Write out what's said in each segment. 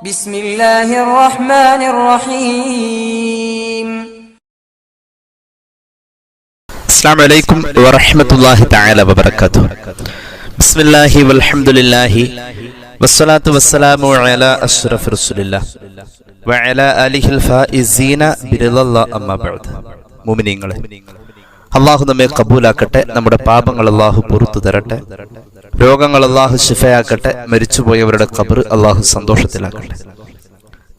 ബിസ്മില്ലാഹിർ റഹ്മാനിർ റഹീം അസ്സാം വലൈക്കും വറഹമത്തല്ലാഹി തആല വബറകാതുഹു. ബിസ്മില്ലാഹി വൽഹംദുലില്ലാഹി വസ്സലാത്തു വസ്സലാമു അലാ അഷ്റഫി റസൂലില്ലാഹ് വഅലാ ആലിഹിൽ ഫായിസീന ബിറിദല്ലാഹ് അമ്മാ ബഅദ്. മുഅ്മിനീങ്ങളെ അള്ളാഹു നമ്മെ കബൂലാക്കട്ടെ നമ്മുടെ പാപങ്ങൾ അള്ളാഹു പുറത്തു തരട്ടെ. രോഗങ്ങൾ അള്ളാഹു ശിഫയാക്കട്ടെ മരിച്ചുപോയവരുടെ കബർ അള്ളാഹു സന്തോഷത്തിലാക്കട്ടെ.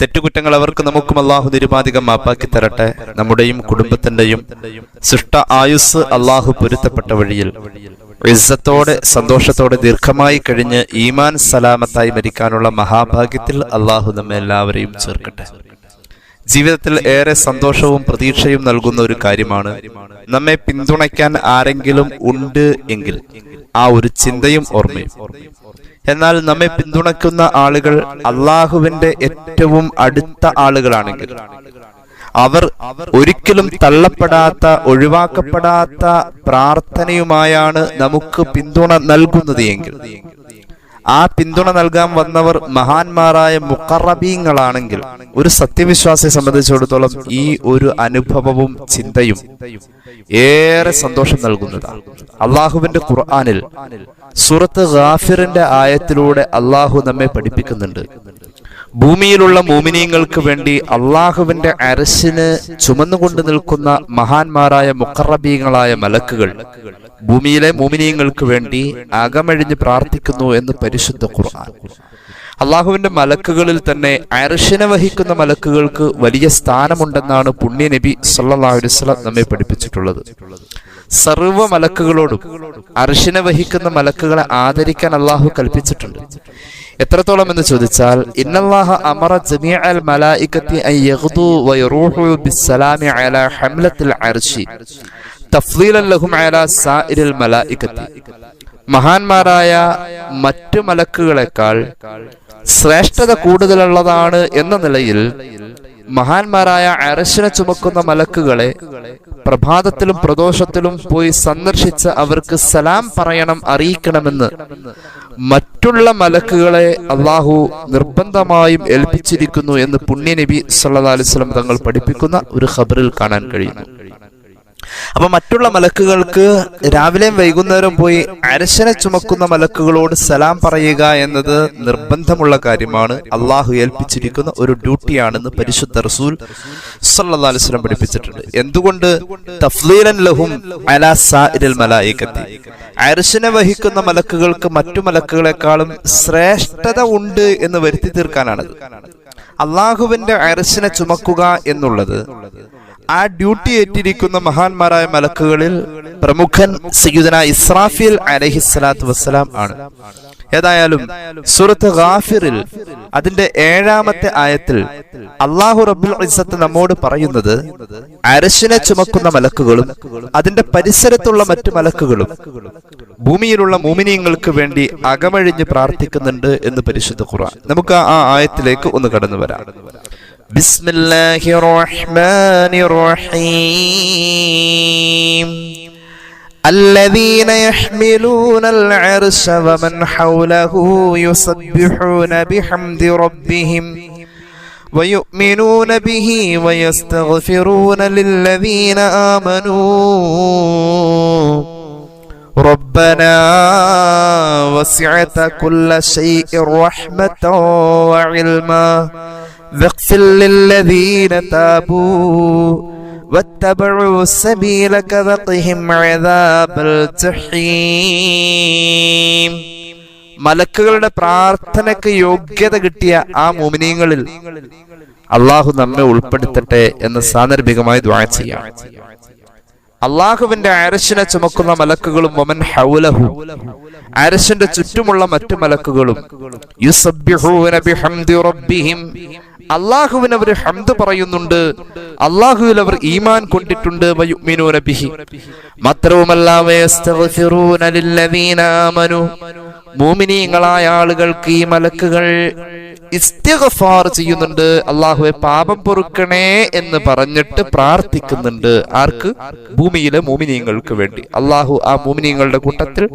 തെറ്റുകുറ്റങ്ങൾ അവർക്ക് നമുക്കും അള്ളാഹു നിരുപാധികം മാപ്പാക്കി തരട്ടെ. നമ്മുടെയും കുടുംബത്തിന്റെയും സൃഷ്ട ആയുസ് അള്ളാഹു പൊരുത്തപ്പെട്ട വഴിയിൽ. ഇസ്സത്തോടെ സന്തോഷത്തോടെ ദീർഘമായി കഴിഞ്ഞ് ഈമാൻ സലാമത്തായി മരിക്കാനുള്ള മഹാഭാഗ്യത്തിൽ അള്ളാഹു നമ്മെ എല്ലാവരെയും ചേർക്കട്ടെ. ജീവിതത്തിൽ ഏറെ സന്തോഷവും പ്രതീക്ഷയും നൽകുന്ന ഒരു കാര്യമാണ് നമ്മെ പിന്തുണയ്ക്കാൻ ആരെങ്കിലും ഉണ്ട് എങ്കിൽ. ആ ഒരു ചിന്തയും ഓർമ്മയും. എന്നാൽ നമ്മെ പിന്തുണയ്ക്കുന്ന ആളുകൾ അള്ളാഹുവിന്റെ ഏറ്റവും അടുത്ത ആളുകളാണെങ്കിൽ അവർ ഒരിക്കലും തള്ളപ്പെടാത്ത ഒഴിവാക്കപ്പെടാത്ത പ്രാർത്ഥനയുമായാണ് നമുക്ക് പിന്തുണ നൽകുന്നത് എങ്കിൽ ആ പിന്തുണ നൽകാൻ വന്നവർ മഹാന്മാരായ മുക്കറബീങ്ങളാണെങ്കിൽ ഒരു സത്യവിശ്വാസിയെ സംബന്ധിച്ചിടത്തോളം ഈ ഒരു അനുഭവവും ചിന്തയും ഏറെ സന്തോഷം നൽകുന്നതാണ് അള്ളാഹുവിന്റെ ഖുർആാനിൽ സൂറത്ത് ഗാഫിറിന്റെ ആയത്തിലൂടെ അള്ളാഹു നമ്മെ പഠിപ്പിക്കുന്നുണ്ട്. ഭൂമിയിലുള്ള മോമിനീങ്ങൾക്ക് വേണ്ടി അള്ളാഹുവിന്റെ അരശിന് ചുമന്നുകൊണ്ട് നിൽക്കുന്ന മഹാന്മാരായ മുക്കറബീങ്ങളായ മലക്കുകൾ ഭൂമിയിലെ മോമിനീങ്ങൾക്ക് വേണ്ടി അകമഴിഞ്ഞ് പ്രാർത്ഥിക്കുന്നു എന്ന് പരിശുദ്ധ ഖുർആൻ. അള്ളാഹുവിന്റെ മലക്കുകളിൽ തന്നെ അരശിനെ വഹിക്കുന്ന മലക്കുകൾക്ക് വലിയ സ്ഥാനമുണ്ടെന്നാണ് പുണ്യ നബി വസല്ലം നമ്മെ പഠിപ്പിച്ചിട്ടുള്ളത്. സർവ മലക്കുകളോടും അർഷിനെ വഹിക്കുന്ന മലക്കുകളെ ആദരിക്കാൻ അള്ളാഹു കൽപ്പിച്ചിട്ടുണ്ട്. എത്രത്തോളം എന്ന് ചോദിച്ചാൽ ഇന്നല്ലാഹ അമറ ജമീഅൽ മലായികത്തി അൻ യഗ്ദു വയറൂഹു ബിസ്സലാമി അലാ ഹംലത്തിൽ അർശി തഫ്ളീലൻ ലഹും അലാ സായിരിൽ മലായിക്കത്തി. മഹാന്മാരായ മറ്റു മലക്കുകളെക്കാൾ ശ്രേഷ്ഠത കൂടുതലുള്ളതാണ് എന്ന നിലയിൽ മഹാന്മാരായ അരശിനെ ചുമക്കുന്ന മലക്കുകളെ പ്രഭാതത്തിലും പ്രദോഷത്തിലും പോയി സന്ദർശിച്ച് അവർക്ക് സലാം പറയണം അറിയിക്കണമെന്ന് മറ്റുള്ള മലക്കുകളെ അള്ളാഹു നിർബന്ധമായും ഏൽപ്പിച്ചിരിക്കുന്നു എന്ന് പുണ്യനബി സല്ലാ അലിസ്ലം തങ്ങൾ പഠിപ്പിക്കുന്ന ഒരു ഖബറിൽ കാണാൻ കഴിയുന്നു. അപ്പൊ മറ്റുള്ള മലക്കുകൾക്ക് രാവിലെയും വൈകുന്നേരം പോയി അരശനെ ചുമക്കുന്ന മലക്കുകളോട് സലാം പറയുക എന്നത് നിർബന്ധമുള്ള കാര്യമാണ്. അള്ളാഹു ഏൽപ്പിച്ചിരിക്കുന്ന ഒരു ഡ്യൂട്ടിയാണെന്ന് പരിശുദ്ധ റസൂൽ വസല്ലം പഠിപ്പിച്ചിട്ടുണ്ട്. എന്തുകൊണ്ട്? തഫ്ലീലൻ ലഹും അരശനെ വഹിക്കുന്ന മലക്കുകൾക്ക് മറ്റു മലക്കുകളെക്കാളും ശ്രേഷ്ഠത ഉണ്ട് എന്ന് വരുത്തി തീർക്കാനാണത്. അള്ളാഹുവിന്റെ അരശനെ ചുമക്കുക എന്നുള്ളത് ആ ഡ്യൂട്ടി ഏറ്റിരിക്കുന്ന മഹാന്മാരായ മലക്കുകളിൽ പ്രമുഖൻ സയ്യുദന ഇസ്രാഫിൽ അലഹിസ്സലാത്തു വസ്സലാം ആണ്. ഏതായാലും സുറത്ത് ഗാഫിറിൽ അതിന്റെ ഏഴാമത്തെ ആയത്തിൽ അള്ളാഹു റബ്ബുൽ ഇസ്സത്ത് നമ്മോട് പറയുന്നത് അരശിനെ ചുമക്കുന്ന മലക്കുകളും അതിന്റെ പരിസരത്തുള്ള മറ്റു മലക്കുകളും ഭൂമിയിലുള്ള മൂമിനിയങ്ങൾക്ക് വേണ്ടി അകമഴിഞ്ഞ് പ്രാർത്ഥിക്കുന്നുണ്ട് എന്ന് പരിശുദ്ധ ഖുർആൻ. നമുക്ക് ആ ആയത്തിലേക്ക് ഒന്ന് കടന്നു വരാം. بسم الله الرحمن الرحيم. الذين يحملون العرش ومن حوله يسبحون بحمد ربهم ويؤمنون به ويستغفرون للذين آمنوا. ربنا وسعت كل شيء رحمة وعلما. واغفر للذين تابوا واتبعوا سبيلك وقهم عذاب الجحيم മലക്കുകളുടെ പ്രാർത്ഥനയ്ക്ക് യോഗ്യത കിട്ടിയ ആ മോമിനിയങ്ങളിൽ അള്ളാഹു നമ്മെ ഉൾപ്പെടുത്തട്ടെ എന്ന് സാന്ദർഭികമായി ദ്വാ ചെയ്യാം അള്ളാഹുവിന്റെ അരശിനെ ചുമക്കുന്ന മലക്കുകളും വമൻ ഹൗലഹു അരശിന്റെ ചുറ്റുമുള്ള മറ്റു മലക്കുകളും യുസബ്ബിഹൂന ബിഹംദി റബ്ബിഹിം അള്ളാഹുവിന് അവർ ഹംദ് പറയുന്നുണ്ട്. അള്ളാഹുവിൽ അവർ ഈമാൻ കൊണ്ടിട്ടുണ്ട്. മാത്രവുമല്ല മൂമിനീങ്ങളായ ആളുകൾക്ക് ഈ മലക്കുകൾ ഇസ്തിഗ്ഫാർ ചെയ്യുന്നുണ്ട്. അള്ളാഹുവെ പാപം പൊറുക്കണേ എന്ന് പറഞ്ഞിട്ട് പ്രാർത്ഥിക്കുന്നുണ്ട്. ആർക്ക്? ഭൂമിയിലെ മോമിനിയങ്ങൾക്ക് വേണ്ടി. അള്ളാഹു ആ മോമിനിയങ്ങളുടെ കൂട്ടത്തിൽ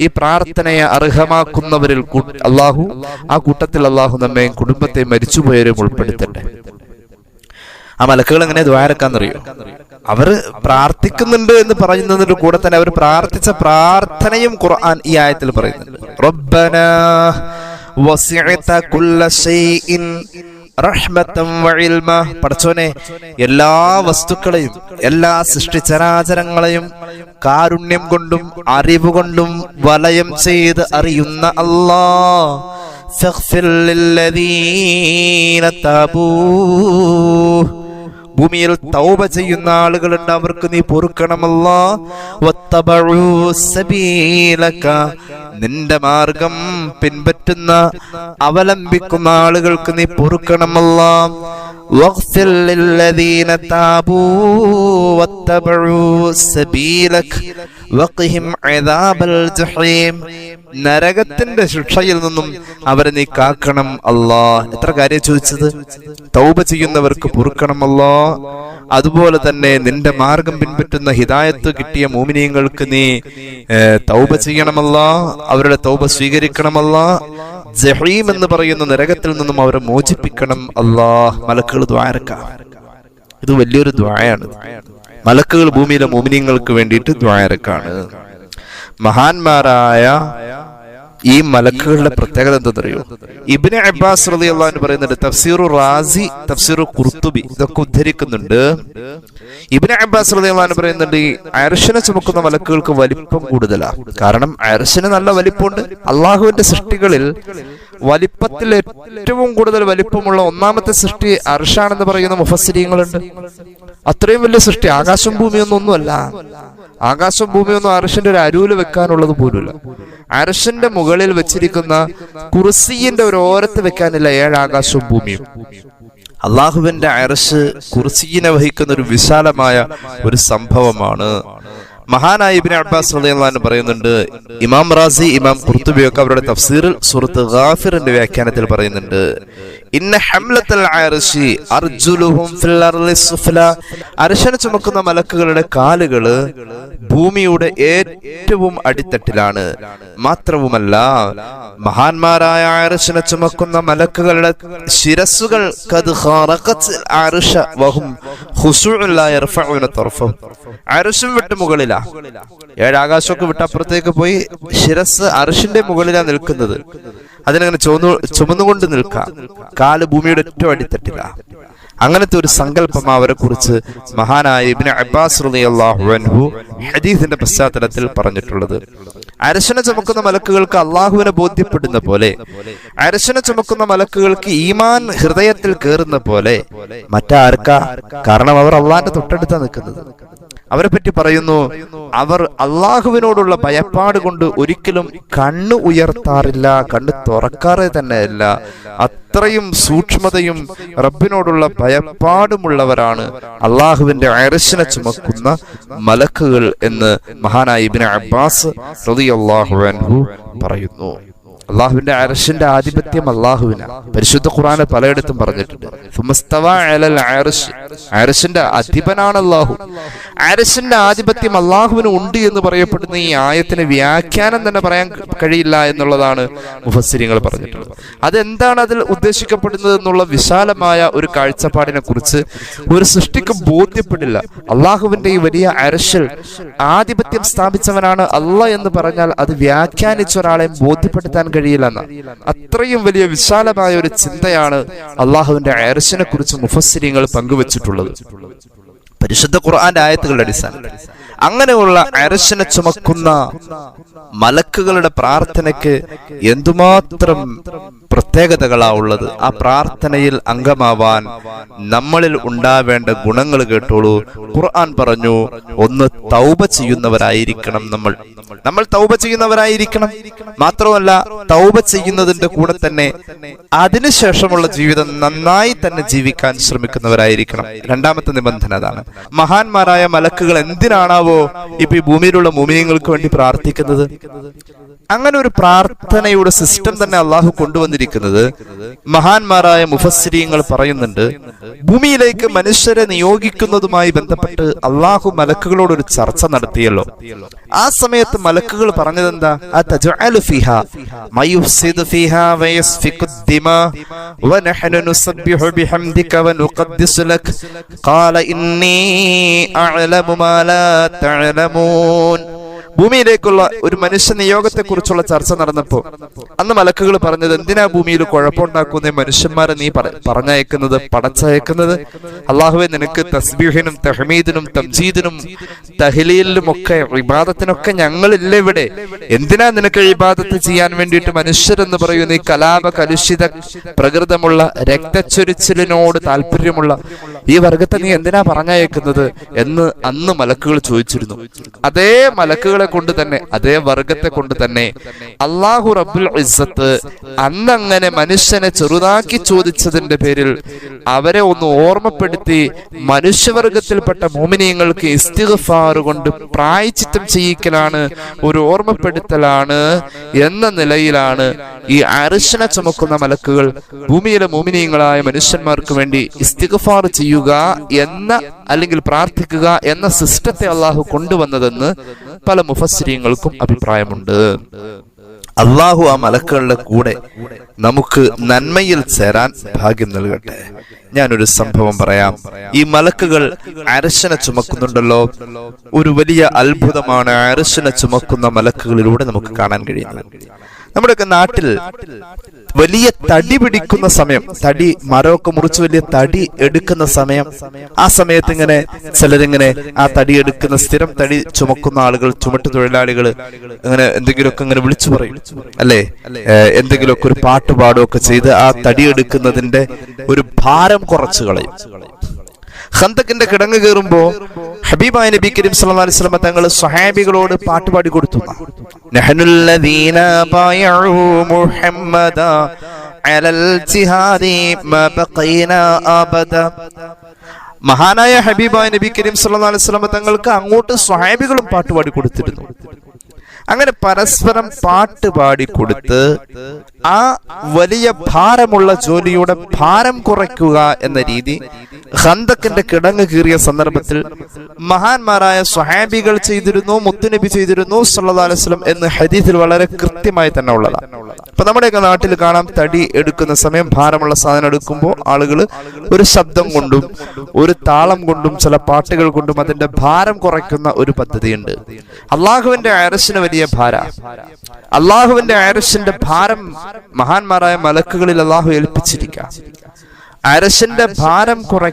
ഈ പ്രാർത്ഥനയെ അർഹമാക്കുന്നവരിൽ അള്ളാഹു ആ കൂട്ടത്തിൽ അള്ളാഹു നമ്മയും കുടുംബത്തെ മരിച്ചുപോയവരും ഉൾപ്പെടുത്തട്ടെ. ആ മലക്കുകൾ എങ്ങനെ ദ്വാരക്കാന്നറിയോ? അവർ പ്രാർത്ഥിക്കുന്നുണ്ട് എന്ന് പറയുന്നതിന്റെ കൂടെ തന്നെ അവർ പ്രാർത്ഥിച്ച പ്രാർത്ഥനയും ഖുർആൻ ഈ ആയത്തിൽ പറയുന്നുണ്ട്. റബ്ബന പടച്ചോനെ എല്ലാ വസ്തുക്കളെയും എല്ലാ സൃഷ്ടിചരാചരങ്ങളെയും കാരുണ്യം കൊണ്ടും അറിവ് കൊണ്ടും വലയം ചെയ്ത് അറിയുന്ന അല്ലാ ഫഗ്ഫിർ ലില്ലദീന തബൂ. ഭൂമിയിൽ തൗബ ചെയ്യുന്ന ആളുകളുണ്ട്. അവർക്ക് നീ പൊറുക്കണമല്ല. നിന്റെ മാർഗം പിൻപറ്റുന്ന അവലംബിക്കുന്ന ആളുകൾക്ക് നീ പൊറുക്കണമല്ല. واغفر للذين تابوا واتبعوا سبيلك وقهم عذاب الجحيم നരകത്തിന്റെ ശിക്ഷയിൽ നിന്നും അവരെ നീ കാക്കണം അല്ലാ എത്ര കാര്യം ചോദിച്ചത് തൗബ ചെയ്യുന്നവർക്ക് പൊറുക്കണം അല്ലാ അതുപോലെ തന്നെ നിന്റെ മാർഗം പിൻപറ്റുന്ന ഹിദായത്ത് കിട്ടിയ മോമിനിയങ്ങൾക്ക് നീ ഏ, തൗബ ചെയ്യണമല്ല അവരുടെ തൗബ സ്വീകരിക്കണമല്ല ജഹീം എന്ന് പറയുന്ന നരകത്തിൽ നിന്നും അവരെ മോചിപ്പിക്കണം. അള്ളാഹ് മലക്കുകൾ ദ്വാരക്ക. ഇത് വലിയൊരു ദ്വായാണ്. മലക്കുകൾ ഭൂമിയിലെ മോമിനിയങ്ങൾക്ക് വേണ്ടിയിട്ട് ദ്വാരക്കാണ്. മഹാന്മാരായ ഈ മലക്കുകളുടെ പ്രത്യേകത എന്തെന്നറിയോ ഇബിന് അബ്ബാസ് റലി പറയുന്നുണ്ട് തഫ്സീറു റാസി തഫ്സീറു കുർത്തുബി ഇതൊക്കെ ഉദ്ധരിക്കുന്നുണ്ട്. ഇബിന് അബ്ബാസ് റലി പറയുന്നുണ്ട് ഈ അർശനെ ചുമക്കുന്ന മലക്കുകൾക്ക് വലിപ്പം കൂടുതലാണ് കാരണം അർശനെ നല്ല വലിപ്പമുണ്ട്. അള്ളാഹുവിന്റെ സൃഷ്ടികളിൽ വലിപ്പത്തിൽ ഏറ്റവും കൂടുതൽ വലിപ്പമുള്ള ഒന്നാമത്തെ സൃഷ്ടി അർഷാണെന്ന് പറയുന്ന മുഫസ്സിരിയങ്ങളുണ്ട് അത്രയും വലിയ സൃഷ്ടി ആകാശം ഭൂമിയൊന്നും ഒന്നുമല്ല. ആകാശം ഭൂമിയൊന്നും അരശിന്റെ ഒരു അരൂൽ വെക്കാനുള്ളത് പോലുമില്ല. അരശിന്റെ മുകളിൽ വെച്ചിരിക്കുന്ന കുറിസിന്റെ ഒരു ഓരത്ത് വെക്കാനില്ല ഏഴ് ആകാശവും ഭൂമിയും. അള്ളാഹുവിന്റെ അരശ് കുർസിയിനെ വഹിക്കുന്ന ഒരു വിശാലമായ ഒരു സംഭവമാണ്. മഹാനായ ഇബ്നു അബ്ബാസ് റളിയല്ലാഹു പറയുന്നുണ്ട് ഇമാം റാസി ഇമാം കുർത്തുബിയൊക്കെ അവരുടെ തഫ്സീറിൽ സുഹൃത്ത് ഗാഫിറിന്റെ വ്യാഖ്യാനത്തിൽ പറയുന്നുണ്ട് ഇന്ന അർശി അർജുലുഹും ഫിൽ അർശനെ ചുമക്കുന്ന മലക്കുകളുടെ കാലുകൾ ഭൂമിയുടെ ഏറ്റവും അടിത്തട്ടിലാണ്. മാത്രവുമല്ല മഹാന്മാരായ അർശന ചുമക്കുന്ന മലക്കുകളുടെ ശിരസുകൾ അരശും വിട്ട് മുകളിലാ. ഏഴാകാശമൊക്കെ വിട്ട് അപ്പുറത്തേക്ക് പോയി ശിരസ് അരശിന്റെ മുകളിലാ നിൽക്കുന്നത്. അതിനങ്ങനെ ചുമന്നു ചുമന്നുകൊണ്ട് നിൽക്കാം. കാൽ ഭൂമിയുടെ ഏറ്റവും അടിത്തട്ടില്ല അങ്ങനത്തെ ഒരു സങ്കല്പം അവരെ കുറിച്ച് മഹാനായ ഇബ്നു അബ്ബാസ് ഹദീസിന്റെ പശ്ചാത്തലത്തിൽ പറഞ്ഞിട്ടുള്ളത്. അരശന ചുമക്കുന്ന മലക്കുകൾക്ക് അള്ളാഹുവിനെ ബോധ്യപ്പെടുന്ന പോലെ അരശന ചുമക്കുന്ന മലക്കുകൾക്ക് ഈമാൻ ഹൃദയത്തിൽ കയറുന്ന പോലെ മറ്റാർക്കാ? കാരണം അവർ അള്ളാഹിന്റെ തൊട്ടടുത്താണ് നിൽക്കുന്നത്. അവരെ പറ്റി പറയുന്നു അവർ അള്ളാഹുവിനോടുള്ള ഭയപ്പാട് കൊണ്ട് ഒരിക്കലും കണ്ണു ഉയർത്താറില്ല കണ്ണ് തുറക്കാറ് തന്നെയല്ല. അത്രയും സൂക്ഷ്മതയും റബ്ബിനോടുള്ള ഭയപ്പാടുമുള്ളവരാണ് അള്ളാഹുവിന്റെ അരശനെ ചുമക്കുന്ന മലക്കുകൾ എന്ന് മഹാനായ ഇബിന് അബ്ബാസ് റളിയല്ലാഹു അൻഹു പറയുന്നു. അള്ളാഹുവിന്റെ അരശിന്റെ ആധിപത്യം അള്ളാഹുവിന് പരിശുദ്ധ ഖുറാന് പലയിടത്തും പറഞ്ഞിട്ടുണ്ട്. അർശ്. അധിപനാണ് അള്ളാഹു. അരശിന്റെ ആധിപത്യം അള്ളാഹുവിന് ഉണ്ട് എന്ന് പറയപ്പെടുന്ന ഈ ആയത്തിന് വ്യാഖ്യാനം തന്നെ പറയാൻ കഴിയില്ല എന്നുള്ളതാണ് മുഫസ്സിരിങ്ങൾ പറഞ്ഞിട്ടുള്ളത്. അതെന്താണ് അതിൽ ഉദ്ദേശിക്കപ്പെടുന്നത് എന്നുള്ള വിശാലമായ ഒരു കാഴ്ചപ്പാടിനെ കുറിച്ച് ഒരു സൃഷ്ടിക്ക് ബോധ്യപ്പെടില്ല. അള്ളാഹുവിന്റെ ഈ വലിയ അരശിൽ ആധിപത്യം സ്ഥാപിച്ചവനാണ് അല്ല എന്ന് പറഞ്ഞാൽ അത് വ്യാഖ്യാനിച്ച ഒരാളെ ബോധ്യപ്പെടുത്താൻ കഴിയില്ലെന്ന. അത്രയും വലിയ വിശാലമായ ഒരു ചിന്തയാണ് അള്ളാഹുവിന്റെ അരശിനെ കുറിച്ച് മുഫസ്സിരിങ്ങൾ പങ്കുവച്ചിട്ടുള്ളത്. പരിശുദ്ധ ഖുർആന്റെ ആയത്തുകളുടെ അടിസ്ഥാനത്തിൽ. അങ്ങനെയുള്ള അരശനെ ചുമക്കുന്ന മലക്കുകളുടെ പ്രാർത്ഥനയ്ക്ക് എന്തുമാത്രം പ്രത്യേകതകളാ ഉള്ളത്? ആ പ്രാർത്ഥനയിൽ അംഗമാവാൻ നമ്മളിൽ ഉണ്ടാവേണ്ട ഗുണങ്ങൾ കേട്ടോളൂ. ഖുർആൻ പറഞ്ഞു ഒന്ന് തൗബ ചെയ്യുന്നവരായിരിക്കണം നമ്മൾ. നമ്മൾ തൗബ ചെയ്യുന്നവരായിരിക്കണം. മാത്രമല്ല തൗബ ചെയ്യുന്നതിന്റെ കൂടെ തന്നെ അതിനുശേഷമുള്ള ജീവിതം നന്നായി തന്നെ ജീവിക്കാൻ ശ്രമിക്കുന്നവരായിരിക്കണം. രണ്ടാമത്തെ നിബന്ധന അതാണ്. മഹാന്മാരായ മലക്കുകൾ എന്തിനാണാവോ കൊണ്ടാണാവോ ഇപ്പൊ ഈ ഭൂമിയിലുള്ള മുമിയങ്ങൾക്ക് വേണ്ടി പ്രാർത്ഥിക്കുന്നത് അങ്ങനെ ഒരു പ്രാർത്ഥനയുടെ സിസ്റ്റം തന്നെ അള്ളാഹു കൊണ്ടുവന്നിരിക്കുന്നത് മഹാന്മാരായ മുഫസ്സിരിയങ്ങൾ പറയുന്നുണ്ട് ഭൂമിയിലേക്ക് മനുഷ്യരെ നിയോഗിക്കുന്നതുമായി ബന്ധപ്പെട്ട് അള്ളാഹു മലക്കുകളോട് ഒരു ചർച്ച നടത്തിയല്ലോ ആ സമയത്ത് മലക്കുകൾ പറഞ്ഞതെന്താ അതജഅലു ഫിഹാ മയുഫ്സിദു ഫിഹാ വയസ്ഫിഖു الدماء ونحن نسبح بحمدك ونقدس لك قال إني أعلم ما لا تعلمون ഭൂമിയിലേക്കുള്ള ഒരു മനുഷ്യ നിയോഗത്തെ കുറിച്ചുള്ള ചർച്ച നടന്നപ്പോ അന്ന് മലക്കുകൾ പറഞ്ഞത് എന്തിനാ ഭൂമിയിൽ കുഴപ്പമുണ്ടാക്കുന്ന മനുഷ്യന്മാരെ നീ പറ- പറഞ്ഞയക്കുന്നത് പടച്ചയക്കുന്നത്? അള്ളാഹുവെ നിനക്ക് തസ്ബീഹിനും തഹമീദിനും തംജീദിനും തഹ്ലീലിനും ഒക്കെ വിവാദത്തിനൊക്കെ ഞങ്ങളില്ല ഇവിടെ? എന്തിനാ നിനക്ക് വിവാദത്ത് ചെയ്യാൻ വേണ്ടിയിട്ട് മനുഷ്യരെന്ന് പറയുന്ന ഈ കലാപ കലുഷിത പ്രകൃതമുള്ള രക്തച്ചൊരിച്ചിലിനോട് താല്പര്യമുള്ള ഈ വർഗത്തെ നീ എന്തിനാ പറഞ്ഞയക്കുന്നത്? എന്ന് അന്ന് മലക്കുകൾ ചോദിച്ചിരുന്നു. അതേ മലക്കുകളെ കൊണ്ട് തന്നെ അതേ വർഗത്തെ കൊണ്ട് തന്നെ. അള്ളാഹു റബ്ബുൽ ഇസ്സത്ത് അന്നങ്ങനെ മനുഷ്യനെ ചെറുതാക്കി ചോദിച്ചതിന്റെ പേരിൽ അവരെ ഒന്ന് ഓർമ്മപ്പെടുത്തി മനുഷ്യവർഗത്തിൽപ്പെട്ട മോമിനിയങ്ങൾക്ക് ഇസ്തിഗ്ഫാർ കൊണ്ട് പ്രായച്ചിത്തം ചെയ്യിക്കലാണ് ഒരു ഓർമ്മപ്പെടുത്തലാണ് എന്ന നിലയിലാണ് ഈ അരിശന ചുമക്കുന്ന മലക്കുകൾ ഭൂമിയിലെ മോമിനിയങ്ങളായ മനുഷ്യന്മാർക്ക് വേണ്ടി ഇസ്തിഗ്ഫാർ ചെയ്യുക എന്ന അല്ലെങ്കിൽ പ്രാർത്ഥിക്കുക എന്ന സിസ്റ്റത്തെ അള്ളാഹു കൊണ്ടുവന്നതെന്ന് പല മുഫസ്സിരിയങ്ങൾക്കും അഭിപ്രായമുണ്ട്. അള്ളാഹു ആ മലക്കുകളുടെ കൂടെ നമുക്ക് നന്മയിൽ ചേരാൻ ഭാഗ്യം നൽകട്ടെ. ഞാനൊരു സംഭവം പറയാം. ഈ മലക്കുകൾ അരശന ചുമക്കുന്നുണ്ടല്ലോ. ഒരു വലിയ അത്ഭുതമാണ് അരശന ചുമക്കുന്ന മലക്കുകളിലൂടെ നമുക്ക് കാണാൻ കഴിയുന്നത്. നമ്മുടെയൊക്കെ നാട്ടിൽ വലിയ തടി പിടിക്കുന്ന സമയം തടി മരമൊക്കെ മുറിച്ച് വലിയ തടി എടുക്കുന്ന സമയം ആ സമയത്ത് ഇങ്ങനെ ചിലരിങ്ങനെ ആ തടി എടുക്കുന്ന സ്ഥിരം തടി ചുമക്കുന്ന ആളുകൾ ചുമട്ട് തൊഴിലാളികൾ അങ്ങനെ എന്തെങ്കിലുമൊക്കെ ഇങ്ങനെ വിളിച്ചു പറയും അല്ലേ? എന്തെങ്കിലുമൊക്കെ ഒരു പാട്ട് പാടുകയൊക്കെ ചെയ്ത് ആ തടി എടുക്കുന്നതിന്റെ ഒരു ഭാരം കുറച്ചു കളയും. ഖന്തക്കിന്റെ കിടങ്ങ് കയറുമ്പോ ഹബീബായ നബി കരീം സല്ലല്ലാഹു അലൈഹി വസല്ലം തങ്ങൾ സ്വഹാബികളോട് പാട്ട് പാടി കൊടുത്തു മുഹമ്മദ അലൽ മഹാനായ ഹബീബായ നബി കരീം സല്ലല്ലാഹു അലൈഹി വസല്ലം തങ്ങൾക്ക് അങ്ങോട്ട് സ്വഹാബികളും പാട്ട് പാടി കൊടുത്തിരുന്നു. അങ്ങനെ പരസ്പരം പാട്ട് പാടിക്കൊടുത്ത് ആ വലിയ ഭാരമുള്ള ജോലിയുടെ ഭാരം കുറയ്ക്കുക എന്ന രീതി ഹന്തക്കിന്റെ കിടങ്ങ് കീറിയ സന്ദർഭത്തിൽ മഹാന്മാരായ സ്വഹാബികൾ ചെയ്തിരുന്നു മുത്തുനബി ചെയ്തിരുന്നു സല്ലാസ്ലം എന്ന് ഹദീസിൽ വളരെ കൃത്യമായി തന്നെ ഉള്ളതാണ്. അപ്പൊ നമ്മുടെയൊക്കെ നാട്ടിൽ കാണാം തടി എടുക്കുന്ന സമയം ഭാരമുള്ള സാധനം എടുക്കുമ്പോൾ ആളുകൾ ഒരു ശബ്ദം കൊണ്ടും ഒരു താളം കൊണ്ടും ചില പാട്ടുകൾ കൊണ്ടും അതിന്റെ ഭാരം കുറയ്ക്കുന്ന ഒരു പദ്ധതിയുണ്ട്. അള്ളാഹുവിന്റെ വലിയ ഭാര. അള്ളാഹുവിന്റെ അയറസിന്റെ ഭാരം മഹാന്മാരായ മലക്കുകളിൽ അള്ളാഹു ഏൽപ്പിച്ചിരിക്കാം. അരശന്റെ ഭാരം കുറ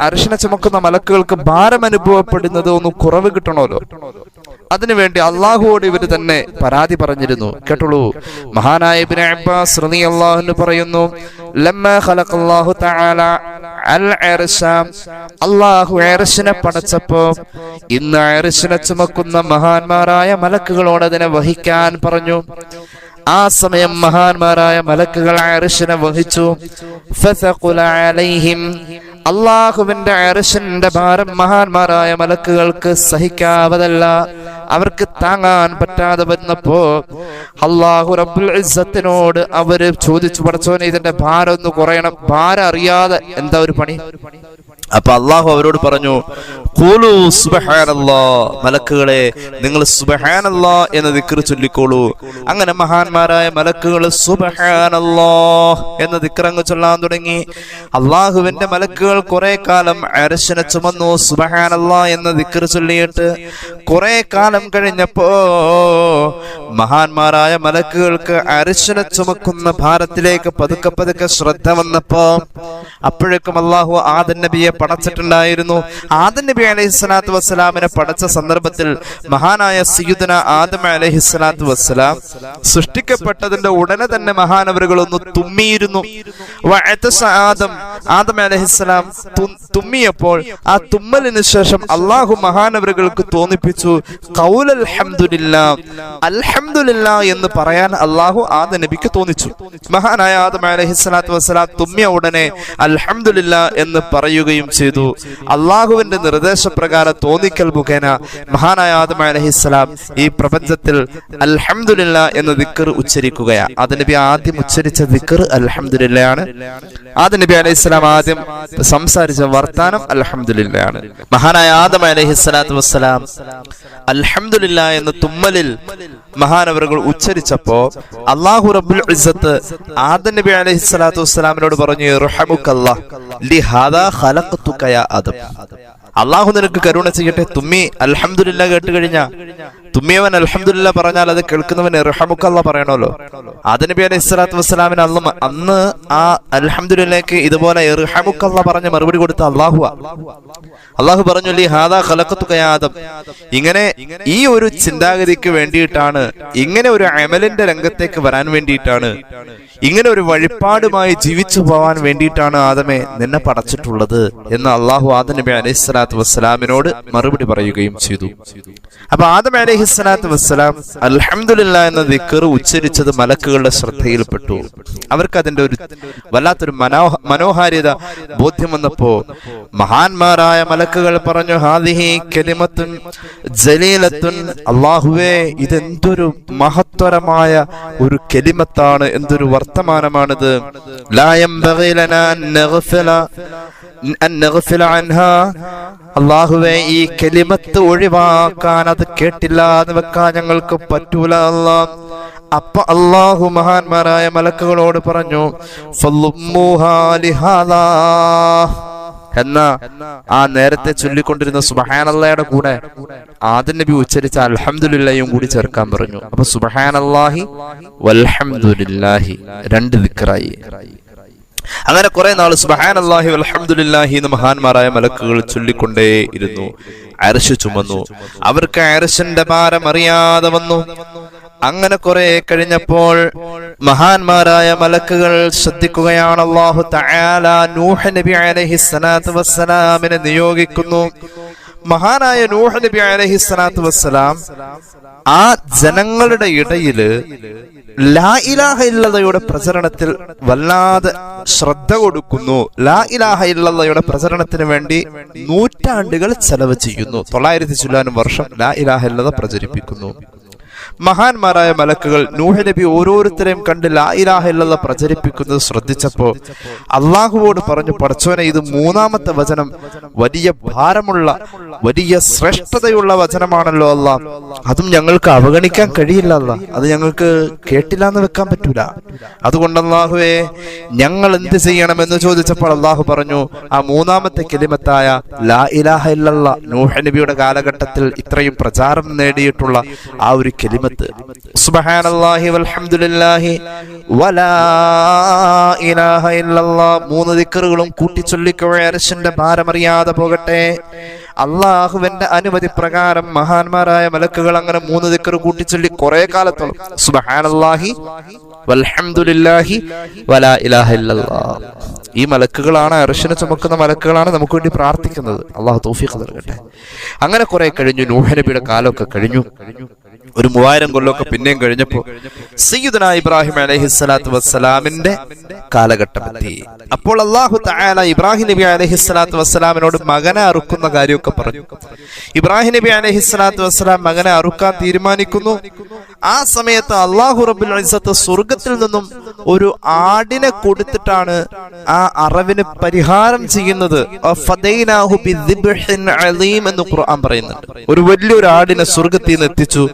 അരശനെ ചുമക്കുന്ന മലക്കുകൾക്ക് ഭാരം അനുഭവപ്പെടുന്നത് ഒന്ന് കുറവ് കിട്ടണമല്ലോ. അതിനുവേണ്ടി അള്ളാഹുവോട് ഇവർ തന്നെ പരാതി പറഞ്ഞിരുന്നു. കേട്ടോളൂ. മഹാനായ അബ്ബാസ് പറയുന്നു ലമ്മ ഖലഖല്ലാഹു തആല അൽ അർശ പടച്ചപ്പോ ഇന്ന് അർശനെ ചുമക്കുന്ന മഹാന്മാരായ മലക്കുകളോട് അതിനെ വഹിക്കാൻ പറഞ്ഞു. ആ സമയം മഹാന്മാരായ മലക്കുകൾ അരിശിനെ വഹിച്ചു. അള്ളാഹുവിന്റെ അരിശന്റെ ഭാരം മഹാന്മാരായ മലക്കുകൾക്ക് സഹിക്കാവതല്ല. അവർക്ക് താങ്ങാൻ പറ്റാതെ വന്നപ്പോ അള്ളാഹു റബ്ബുൽ ഇസ്സത്തിനോട് അവർ ചോദിച്ചു പഠിച്ചോനെ ഇതിന്റെ ഭാരം ഒന്ന് കുറയണം. ഭാരം അറിയാതെ എന്താ ഒരു പണി? അപ്പൊ അള്ളാഹു അവരോട് പറഞ്ഞു കൂലു സുബ്ഹാനല്ലാ. മലക്കുകളെ നിങ്ങൾ സുബ്ഹാനല്ലാ എന്ന് ദിക്ർ ചൊല്ലിക്കോളൂ. അങ്ങനെ മഹാന്മാരായ മലക്കുകൾ സുബഹാനല്ലോ എന്ന് ദിക്രങ്ങ് ചൊല്ലാൻ തുടങ്ങി. അള്ളാഹുവിന്റെ മലക്കുകൾ കുറെ കാലം അരശനെ ചുമന്നു സുബഹാനല്ലോ എന്ന് ദിക്ർ ചൊല്ലിയിട്ട് കുറെ കാലം കഴിഞ്ഞപ്പോ മഹാന്മാരായ മലക്കുകൾക്ക് അരശനെ ചുമക്കുന്ന ഭാരത്തിലേക്ക് പതുക്കെ പതുക്കെ ശ്രദ്ധ വന്നപ്പോ അപ്പോഴേക്കും അള്ളാഹു ആദൻ നബിയെ പടച്ചിട്ടുണ്ടായിരുന്നു. ആദൻ നബി അലൈഹി സ്വലാത്തു വസ്സലാമിനെ പടച്ച സന്ദർഭത്തിൽ മഹാനായ സയ്യുദന ആദം അലഹി സ്വലാത്തു വസ്സലാം സൃഷ്ടിക്കപ്പെട്ടതിന്റെ ഉടനെ തന്നെ മഹാനവരുകൾ ഒന്ന് തുമ്മിയിരുന്നു. ആദം ആദം അലൈഹിസ്സലാം തുമ്മിയപ്പോൾ ആ തുമ്മലിന് ശേഷം അള്ളാഹു മഹാനവരുകൾക്ക് തോന്നിപ്പിച്ചു കൗലൽ അൽഹമില്ല എന്ന് പറയാൻ അള്ളാഹു ആദ നബിക്ക് തോന്നിച്ചു. മഹാനായ ആദം അലഹിസ്സലാത്തു വസ്സലാം തുമ്മിയ ഉടനെ അൽഹമില്ല എന്ന് പറയുകയും ചെയ്തു. അള്ളാഹുവിന്റെ നിർദ്ദേശപ്രകാരം തോന്നിക്കൽ മുഖേന മഹാനായ ആദം അലഹിസ്സലാം ഈ പ്രപഞ്ചത്തിൽ അൽഹമില്ല എന്ന് ദിക്കർ ഉച്ചരിക്കുകയാണ് ആദ നബി ആദ്യം ഉച്ചരിച്ച ദിക്കർ അൽഹംദുലില്ലയാണ് ആദ നബി അലൈഹി സ്വലാം ആദ്യം സംസാരിച്ച വർത്താനം അൽഹംദുലില്ലയാണ് മഹാനായ ആദം അലൈഹി സ്വലാത്തു വസ്സലാം അൽഹംദുലില്ല എന്ന തുമ്മലിൽ മഹാനവറുകൾ ഉച്ചരിച്ചപ്പോ അള്ളാഹു റബ്ബുൽ ഇസ്സത്ത് ആദം നബി അലൈഹി സ്വലാത്തു വസ്സലാമിനോട് പറഞ്ഞു. അള്ളാഹു നിനക്ക് കരുണ ചെയ്യട്ടെ തുമ്മി അൽഹംദുലില്ല കേട്ട് കഴിഞ്ഞ. തുമ്മിയവൻ അൽഹംദുലില്ല പറഞ്ഞാൽ അത് കേൾക്കുന്നവൻ റഹമുക്കല്ല പറയണമല്ലോ അതിനബി നബി അലൈഹി സ്വലാത്തു വസ്സലാമിന് അന്ന് അന്ന് ആ അൽഹംദുലില്ലക്ക് ഇതുപോലെ റഹമുക്കല്ല പറഞ്ഞ് മറുപടി കൊടുത്ത അള്ളാഹു അള്ളാഹു പറഞ്ഞു അല്ലേ ഹാദാ ആദം. ഇങ്ങനെ ഈ ഒരു ചിന്താഗതിക്ക് വേണ്ടിയിട്ടാണ് ഇങ്ങനെ ഒരു അമലിന്റെ രംഗത്തേക്ക് വരാൻ വേണ്ടിയിട്ടാണ് ഇങ്ങനെ ഒരു വഴിപാടുമായി ജീവിച്ചു പോവാൻ വേണ്ടിയിട്ടാണ് ആദമേ നിന്നെ പടച്ചിട്ടുള്ളത് എന്ന് അള്ളാഹു ആദനബി അലൈഹി സ്വലാത്തു വസ്സലാമിനോട് മറുപടി പറയുകയും ചെയ്തു. അപ്പൊ ആദം അലൈഹി സ്വലാത്തു വസ്സലാം അലഹമില്ല എന്ന ദിക്കർ ഉച്ചരിച്ചത് മലക്കുകളുടെ ശ്രദ്ധയിൽപ്പെട്ടു. അവർക്ക് അതിന്റെ ഒരു വല്ലാത്തൊരു മനോഹ മനോഹാരിത ബോധ്യം വന്നപ്പോ മഹാന്മാരായ മലക്കുകൾ പറഞ്ഞു ഹാദിഹി ജലീലത്തുൻ അള്ളാഹുവേ ഇതെന്തൊരു മഹത്വരമായ ഒരു കെലിമത്താണ് എന്തൊരു വർത്തമാനമാണിത്. ലാ അള്ളാഹുവേ ഈ കെലിമത്ത് ഒഴിവാക്കാൻ അത് കേട്ടില്ല എന്ന് വെക്കാൻ ഞങ്ങൾക്ക് പറ്റൂല അല്ലാ അപ്പ അള്ളാഹു മഹാന്മാരായ മലക്കുകളോട് പറഞ്ഞു എന്ന ആ നേരത്തെ ചൊല്ലിക്കൊണ്ടിരുന്ന സുബഹാനല്ലയുടെ കൂടെ ആദ്യ നബി ഉച്ചരിച്ച അൽഹംദുലില്ലയും കൂടി ചേർക്കാൻ പറഞ്ഞു. അപ്പൊ സുബഹാനല്ലാഹി വൽഹംദുലില്ലാഹി. രണ്ട് ദിക്റായി അങ്ങനെ കുറെ നാൾ സുബഹാനല്ലാഹി അലഹമുല്ലാഹി എന്ന് മഹാന്മാരായ മലക്കുകൾ ചൊല്ലിക്കൊണ്ടേ ഇരുന്നു. അരശു ചുമന്നു. അവർക്ക് അരശന്റെ ഭാരം അറിയാതെ വന്നു. അങ്ങനെ കുറെ കഴിഞ്ഞപ്പോൾ മഹാന്മാരായ മലക്കുകൾ ശ്രദ്ധിക്കുകയാണ് അള്ളാഹു തആല നൂഹ് നബി അലൈഹി സ്വലാത്തു വസ്സലാമിനെ നിയോഗിക്കുന്നു. മഹാനായ നൂഹ് നബി അലൈഹി സ്വലാത്തു വസ്സലാം ആ ജനങ്ങളുടെ ഇടയിൽ ലാ ഇലാഹ ഇല്ലതയുടെ പ്രചരണത്തിൽ വല്ലാതെ ശ്രദ്ധ കൊടുക്കുന്നു. ലാ ഇലാഹ ഇല്ലതയുടെ പ്രചരണത്തിന് വേണ്ടി നൂറ്റാണ്ടുകൾ ചെലവ് ചെയ്യുന്നു. തൊള്ളായിരത്തി ചില്ലാനും വർഷം ലാ ഇലാഹ ഇല്ലത പ്രചരിപ്പിക്കുന്നു. മഹാന്മാരായ മലക്കുകൾ നൂഹ് നബി ഓരോരുത്തരെയും കണ്ട് ലാ പ്രചരിപ്പിക്കുന്നത് ശ്രദ്ധിച്ചപ്പോ അള്ളാഹുവോട് പറഞ്ഞു പഠിച്ചവനെ ഇത് മൂന്നാമത്തെ വചനം. വലിയ ഭാരമുള്ള വലിയ ശ്രേഷ്ഠതയുള്ള വചനമാണല്ലോ അല്ല. അതും ഞങ്ങൾക്ക് അവഗണിക്കാൻ കഴിയില്ല അല്ല. അത് ഞങ്ങൾക്ക് കേട്ടില്ല എന്ന് വെക്കാൻ പറ്റൂല. അതുകൊണ്ട് അള്ളാഹുവേ ഞങ്ങൾ എന്ത് ചെയ്യണമെന്ന് ചോദിച്ചപ്പോൾ അള്ളാഹു പറഞ്ഞു ആ മൂന്നാമത്തെ കിലിമത്തായ ലാ ഇലാഹ ഇല്ലല്ല നൂഹ് നബിയുടെ കാലഘട്ടത്തിൽ ഇത്രയും പ്രചാരം നേടിയിട്ടുള്ള ആ ഒരു കെലിമത്ത് ഇല്ലല്ലാഹ് മൂന്ന് ദിക്റുകളും കൂട്ടിച്ചൊല്ലിക്കുക അരശന്റെ ഭാരമറിയാതെ പോകട്ടെ. അള്ളാഹുവിന്റെ അനുമതി പ്രകാരം മഹാന്മാരായ മലക്കുകൾ അങ്ങനെ മൂന്ന് ദിക്കർ കൂട്ടിച്ചൊല്ലി കുറെ കാലത്തോളം. സുബ്ഹാനല്ലാഹി വൽഹംദുലില്ലാഹി വലാ ഇലാഹ ഈ മലക്കുകളാണ് അർശനെ ചുമക്കുന്ന മലക്കുകളാണ് നമുക്ക് വേണ്ടി പ്രാർത്ഥിക്കുന്നത്. അള്ളാഹു തൗഫീഖ് നൽകട്ടെ. അങ്ങനെ കുറെ കഴിഞ്ഞു. നൂഹനബിയുടെ കാലമൊക്കെ കഴിഞ്ഞു. ഒരു മൂവായിരം കൊല്ലമൊക്കെ പിന്നെയും കഴിഞ്ഞപ്പോ സയ്യിദന ഇബ്രാഹിം അലഹി സ്വലാത്തു വസ്സലാമിന്റെ കാലഘട്ടം എത്തി അപ്പോൾ അള്ളാഹു തായാല ഇബ്രാഹിം നബി അലഹി സ്വലാത്തു വസ്സലാമിനോട് മകനെ അറുക്കുന്ന കാര്യമൊക്കെ പറഞ്ഞു. ഇബ്രാഹിം നബി അലഹി സ്വലാത്തു വസ്സലാം മകനെ അറുക്കാൻ തീരുമാനിക്കുന്നു. ആ സമയത്ത് അള്ളാഹു റബ്ബിൽ അലിസത്ത് സ്വർഗത്തിൽ നിന്നും ഒരു ആടിനെ കൊടുത്തിട്ടാണ് ആ അറവിന് പരിഹാരം ചെയ്യുന്നത്. എന്ന് ഖുർആൻ പറയുന്നുണ്ട്. ഒരു വലിയൊരു ആടിനെ സ്വർഗത്തിൽ നിന്ന് എത്തിച്ചു.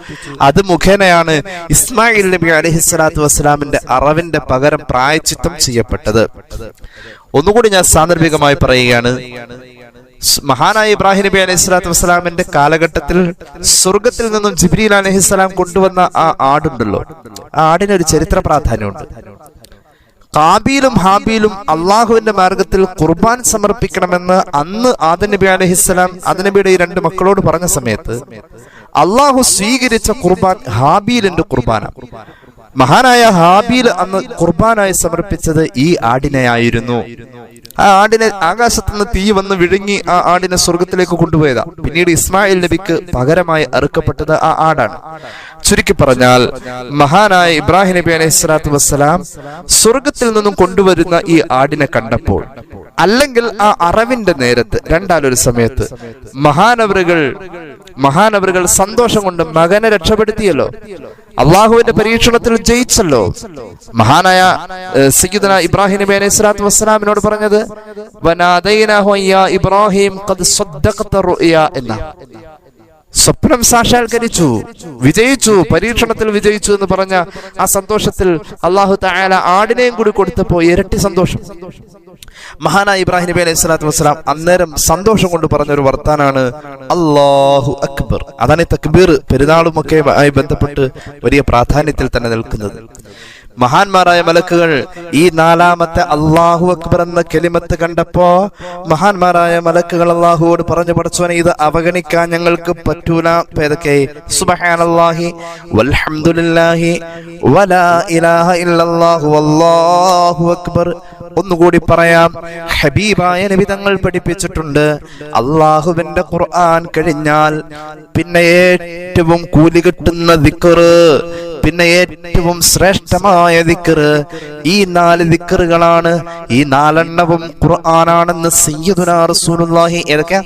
അത് മുഖേനയാണ് ഇസ്മായിൽ നബി അലൈഹി സ്വലാത്തു വസ്സലാമിന്റെ അറവിന്റെ പകരം പ്രായച്ചിത്തം ചെയ്യപ്പെട്ടത്. ഒന്നുകൂടി ഞാൻ സാന്ദർഭികമായി പറയുകയാണ് മഹാനായ ഇബ്രാഹിം നബി അലൈഹി സ്വലാത്തു വസ്സലാമിന്റെ കാലഘട്ടത്തിൽ സ്വർഗത്തിൽ നിന്നും ജിബ്രീൽ അലൈഹി സ്വലാം കൊണ്ടുവന്ന ആ ആടുണ്ടല്ലോ. ആ ആടിന് ഒരു ചരിത്ര പ്രാധാന്യമുണ്ട്. കാബീലും ഹാബീലും അള്ളാഹുവിന്റെ മാർഗത്തിൽ കുർബാൻ സമർപ്പിക്കണമെന്ന് അന്ന് ആദ നബി അലഹിസ്സലാം ആദനബിയുടെ ഈ രണ്ട് മക്കളോട് പറഞ്ഞ സമയത്ത് അള്ളാഹു സ്വീകരിച്ച കുർബാൻ ഹാബീലിന്റെ ഖുർബാന മഹാനായ ഹാബീൽ അന്ന് കുർബാനായി സമർപ്പിച്ചത് ഈ ആടിനെയായിരുന്നു. ആ ആടിനെ ആകാശത്ത് നിന്ന് തീ വന്ന് വിഴുങ്ങി ആ ആടിനെ സ്വർഗത്തിലേക്ക് കൊണ്ടുപോയതാ. പിന്നീട് ഇസ്മായിൽ നബിക്ക് പകരമായി അറുക്കപ്പെട്ടത് ആ ആടാണ്. ചുരുക്കി പറഞ്ഞാൽ മഹാനായ ഇബ്രാഹിം നബി അലൈഹി സ്വലാത്തു വസ്സലാം സ്വർഗത്തിൽ നിന്നും കൊണ്ടുവരുന്ന ഈ ആടിനെ കണ്ടപ്പോൾ അല്ലെങ്കിൽ ആ അറിവിന്റെ നേരത്ത് രണ്ടാലൊരു സമയത്ത്. മഹാനവറുകൾ മഹാനവറുകൾ സന്തോഷം കൊണ്ട് മകനെ രക്ഷപ്പെടുത്തിയല്ലോ. അള്ളാഹുവിന്റെ പരീക്ഷണത്തിൽ ജയിച്ചല്ലോ. മഹാനായ സയ്യിദന ഇബ്രാഹിം നബി അലൈഹി സ്വലാത്തു വസ്സലാമിനോട് പറഞ്ഞത് "വനാദൈനാഹു യാ ഇബ്രാഹിം ഖദ് സദ്ദഖത റുഅ്യ" എന്ന. സ്വപ്നം സാക്ഷാത്കരിച്ചു വിജയിച്ചു പരീക്ഷണത്തിൽ വിജയിച്ചു എന്ന് പറഞ്ഞ ആ സന്തോഷത്തിൽ അള്ളാഹു തായാല ആടിനെയും കൂടി കൊടുത്തപ്പോ ഇരട്ടി സന്തോഷം. മഹാനായ ഇബ്രാഹിം നബി അലൈഹി സ്വലാത്തു വസ്സലാം അന്നേരം സന്തോഷം കൊണ്ട് പറഞ്ഞ ഒരു വർത്താനാണ് അള്ളാഹു അക്ബർ. അതാണ് ഈ തക്ബീർ പെരുന്നാളുമൊക്കെ ആയി ബന്ധപ്പെട്ട് വലിയ പ്രാധാന്യത്തിൽ തന്നെ നിൽക്കുന്നത്. മഹാന്മാരായ മലക്കുകൾ ഈ നാലാമത്തെ അള്ളാഹു അക്ബർ എന്ന കെലിമത്ത് കണ്ടപ്പോ മഹാന്മാരായ മലക്കുകൾ അള്ളാഹുവോട് പറഞ്ഞു പഠിച്ചവനെ ഇത് അവഗണിക്കാൻ ഞങ്ങൾക്ക് വൽഹംദുലില്ലാഹി വലാ ഇലാഹ ഇല്ലല്ലാഹു അക്ബർ. ഒന്നുകൂടി പറയാം ഹബീബായ നബി തങ്ങൾ പഠിപ്പിച്ചിട്ടുണ്ട് അള്ളാഹുവിന്റെ ഖുർആൻ കഴിഞ്ഞാൽ പിന്നെ ഏറ്റവും കൂലി കിട്ടുന്ന ദിക്കറ് പിന്നെ ഏറ്റവും ശ്രേഷ്ഠമായ ദിക്കറ് ഈ നാല് ദിക്കറുകളാണ് ഈ നാലെണ്ണവും ഖുർആനാണെന്ന് സയ്യിദുനാ റസൂലുള്ളാഹി ഏതൊക്കെ?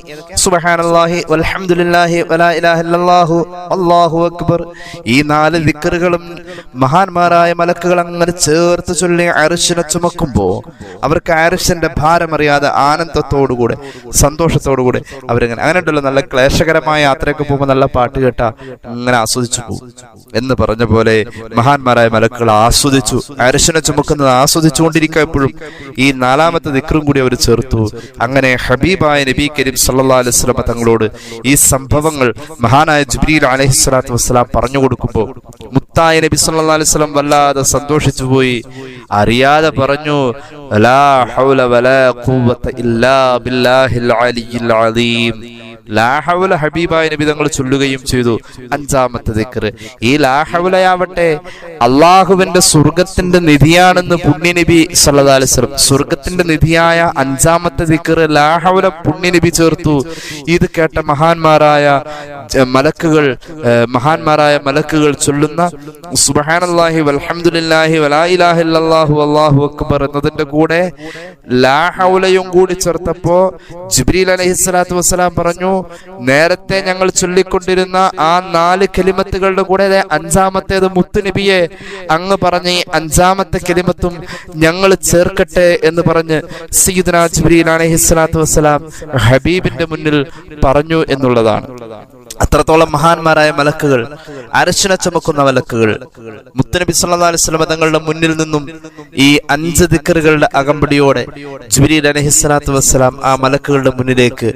സുബ്ഹാനല്ലാഹി വൽഹംദുലില്ലാഹി വലാ ഇലാഹ ഇല്ലല്ലാഹു. അല്ലാഹു അക്ബർ. ഈ നാല് ദിക്കറുകളും മഹാന്മാരായ മലക്കുകൾ അങ്ങനെ ചേർത്ത് ചൊല്ലി അരിശിനെ ചുമക്കുമ്പോ അവർക്ക് അരിശന്റെ ഭാരം അറിയാതെ ആനന്ദത്തോടുകൂടെ സന്തോഷത്തോടുകൂടെ അവരിങ്ങനെ അങ്ങനെ ഉണ്ടല്ലോ നല്ല ക്ലേശകരമായ യാത്രയൊക്കെ പോകുമ്പോൾ നല്ല പാട്ട് കേട്ടാ അങ്ങനെ ആസ്വദിച്ചു പോകും എന്ന് പറഞ്ഞ പോലെ മഹാന്മാരായ മലക്കുകൾ ആസ്വദിച്ചു അരശനെ ചുമക്കുന്നത് ആസ്വദിച്ചുകൊണ്ടിരിക്കുക എപ്പോഴും. ഈ നാലാമത്തെ ദിക്റും കൂടി അവർ ചേർത്തു. അങ്ങനെ ഹബീബായ നബി കരീം സല്ലല്ലാഹു അലൈഹി വസല്ലം തങ്ങളോട് ഈ സംഭവങ്ങൾ മഹാനായ ജിബ്രീൽ അലൈഹി സ്വലാത്തു വസ്സലാം പറഞ്ഞു കൊടുക്കുമ്പോൾ മുത്തായ നബി സല്ലാ അലൈഹി വസല്ലം വല്ലാതെ സന്തോഷിച്ചു പോയി. അറിയാതെ പറഞ്ഞു ലാ ഹൗല വലാ ഖുവത ഇല്ലാ ബില്ലാഹിൽ അലിയിൽ അലീം. ലാഹവല ഹബീബായ നബി തങ്ങൾ ചൊല്ലുകയും ചെയ്തു. അഞ്ചാമത്തെ ദിക്ർ ഈ ലാഹവുലയാവട്ടെ അള്ളാഹുവിന്റെ സ്വർഗത്തിന്റെ നിധിയാണെന്ന് പുണ്യനബി സല്ലല്ലാഹു അലൈഹി സ്വർഗത്തിന്റെ നിധിയായ അഞ്ചാമത്തെ ദിക്ർ ലാഹവുല പുണ്യനബി ചേർത്തു. ഇത് കേട്ട മഹാന്മാരായ മലക്കുകൾ മഹാന്മാരായ മലക്കുകൾ ചൊല്ലുന്ന സുബ്ഹാനല്ലാഹി വൽഹംദുലില്ലാഹി വലാ ഇലാഹ ഇല്ലല്ലാഹു അല്ലാഹു അക്ബർ എന്നതിന്റെ കൂടെ ലാഹൗലയും കൂടി ചേർത്തപ്പോ ജിബ്രീൽ അലൈഹിസ്സലാത്തു വസ്സലാം പറഞ്ഞു നേരത്തെ ഞങ്ങൾ ചൊല്ലിക്കൊണ്ടിരുന്ന ആ നാല് കെലിമത്തുകളുടെ കൂടെ അഞ്ചാമത്തേത് മുത്തുനബിയെ? അങ്ങ് പറഞ്ഞ ഈ അഞ്ചാമത്തെ കെലിമത്തും ഞങ്ങൾ ചേർക്കട്ടെ എന്ന് പറഞ്ഞ് സീദന വസ്സലാം ഹബീബിന്റെ മുന്നിൽ പറഞ്ഞു എന്നുള്ളതാണ്. അത്രത്തോളം മഹാന്മാരായ മലക്കുകൾ അരശിന ചുമക്കുന്ന മലക്കുകൾ മുത്തനബി സല്ലാ അലൈഹി വസല്ലം തങ്ങളുടെ മുന്നിൽ നിന്നും ഈ അഞ്ച് ദിക്കറുകളുടെ അകമ്പടിയോടെ ജുബിരി അലഹിസ്ലാത്തു വസ്സലാം ആ മലക്കുകളുടെ മുന്നിലേക്ക്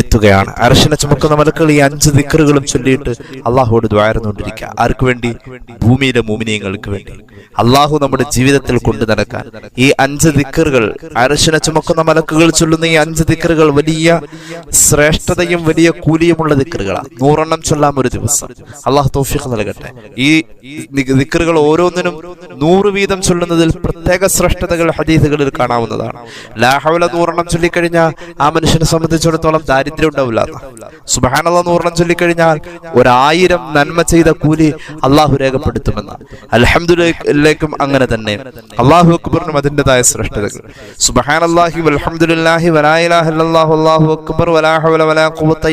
എത്തുകയാണ്. അരശിന ചുമക്കുന്ന മലക്കൾ ഈ അഞ്ച് ദിക്കറുകളും ചൊല്ലിയിട്ട് അള്ളാഹുവോട് ദ്വാരുന്നുകൊണ്ടിരിക്കുക. ആർക്ക് വേണ്ടി? ഭൂമിയിലെ മൂമിനിയങ്ങൾക്ക് വേണ്ടി. അള്ളാഹു നമ്മുടെ ജീവിതത്തിൽ കൊണ്ടു നടക്കാൻ. ഈ അഞ്ച് ദിക്കറുകൾ അരശിന ചുമക്കുന്ന മലക്കുകൾ ചൊല്ലുന്ന ഈ അഞ്ച് ദിക്കറുകൾ വലിയ ശ്രേഷ്ഠതയും വലിയ കൂലിയുമുള്ള ദിക്കറുകളാണ്. നൂറെണ്ണം ചൊല്ലാം ഒരു ദിവസം. അള്ളാഹു തൗഫീഖ് നൽകട്ടെ. ഈ ദിക്കറുകൾ ഓരോന്നിനും നൂറ് വീതം ചൊല്ലുന്നതിൽ പ്രത്യേക ശ്രേഷ്ഠതകൾ ഹദീസുകളിൽ കാണാവുന്നതാണ്. ലാഹവല നൂറെണ്ണം ചൊല്ലിക്കഴിഞ്ഞാൽ ആ മനുഷ്യനെ സംബന്ധിച്ചിടത്തോളം ദാരിദ്ര്യം ഉണ്ടാവില്ല. സുബഹാനുള്ള നൂറണം ചൊല്ലിക്കഴിഞ്ഞാൽ ഒരായിരം നന്മ ചെയ്ത കൂലി അള്ളാഹു രേഖപ്പെടുത്തുമെന്ന് അലഹമുല്ലേക്കും അങ്ങനെ തന്നെ. അള്ളാഹു അക്ബറിനും അതിന്റെതായ ശ്രേഷ്ഠതകൾ. സുബഹാനല്ലാഹി അക്ബർ വലാ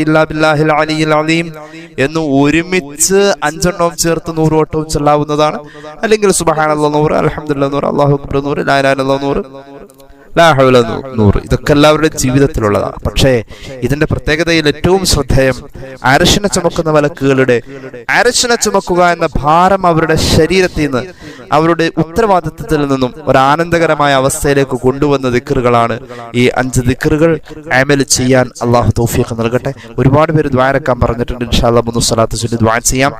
ഇല്ലാ ബില്ലാഹിൽ അലിയിൽ അലീം എന്ന് ഒരുമിച്ച് അഞ്ചെണ്ണവും ചേർത്ത് നൂറ് വട്ടവും ചെല്ലാവുന്നതാണ്. അല്ലെങ്കിൽ സുബഹാനല്ലാഹ് നൂറ് അൽഹംദുലില്ലാഹ് നൂറ് അല്ലാഹു അക്ബർ നൂറ് ലാ ഇലാഹ ഇല്ലല്ലാഹ് നൂറ്. നൂറ് ഇതൊക്കെ എല്ലാവരുടെയും ജീവിതത്തിലുള്ളതാണ് പക്ഷേ ഇതിന്റെ പ്രത്യേകതയിൽ ഏറ്റവും ശ്രദ്ധേയം അരശിനെ ചുമക്കുന്ന മലക്കുകളുടെ അരശിനെ ചുമക്കുക എന്ന ഭാരം അവരുടെ ശരീരത്തിൽ നിന്ന് അവരുടെ ഉത്തരവാദിത്വത്തിൽ നിന്നും ഒരു ആനന്ദകരമായ അവസ്ഥയിലേക്ക് കൊണ്ടുവന്ന ദിക്കറുകളാണ് ഈ അഞ്ച് ദിക്കറുകൾ അമൽ ചെയ്യാൻ അള്ളാഹു തോഫിയൊക്കെ നൽകട്ടെ. ഒരുപാട് പേര് ദ്വാരക്കാൻ പറഞ്ഞിട്ടുണ്ട്. ഇൻഷാല്ലാ മൂന്ന് സ്വലാത്ത് ചൊല്ലി ദ്വാൻ ചെയ്യാം.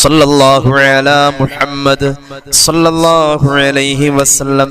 സല്ലല്ലാഹു അലാ മുഹമ്മദ് അലൈഹി വസല്ലം.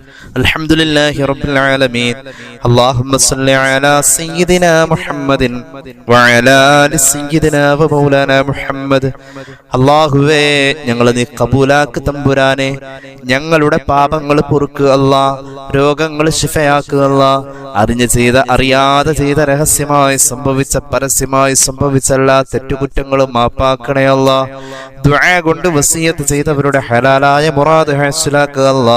الحمد لله رب العالمين اللهم صل على سيدنا محمد وعلى آل سيدنا ومولانا محمد അള്ളാഹുവേ ഞങ്ങൾ നീ കബൂലാക്ക് തമ്പുരാനെ ഞങ്ങളുടെ പാപങ്ങൾ പൊറുക്കുക അല്ല രോഗങ്ങൾ ശിഫയാക്കുക അല്ല അറിഞ്ഞ് ചെയ്ത അറിയാതെ ചെയ്ത രഹസ്യമായി സംഭവിച്ച പരസ്യമായി സംഭവിച്ച എല്ലാ തെറ്റുകുറ്റങ്ങളും മാപ്പാക്കണേ അല്ല ദുആ കൊണ്ട് വസീയത്ത് ചെയ്തവരുടെ ഹലാലായ മുറാദ് ഹാസുലാക്കുക അല്ല